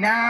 Now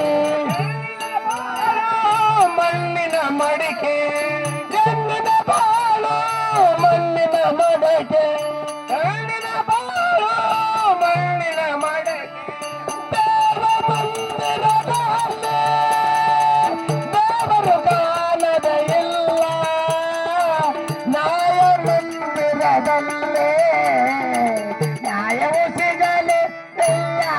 பாதமில்லே நியாயமும் சிகலே பெய்யா.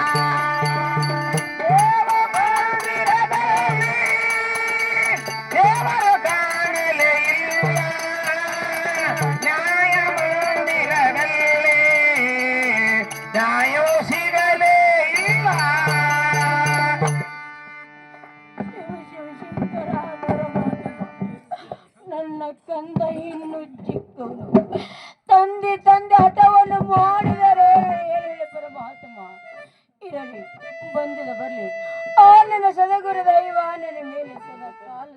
ನನ್ನ ಕಂದ ತಂದೆ ತಂದೆ ಹಠವನ್ನು ಮಾಡಿದರೆ ಪರಮಾತ್ಮ ಇರಲಿ ಬಂದಿದ ಬರಲಿ. ಆ ನನ್ನ ಸದಗುರು ದೈವ, ನನ್ನ ಮೇಲೆ ಸದಾ ಕಾಲ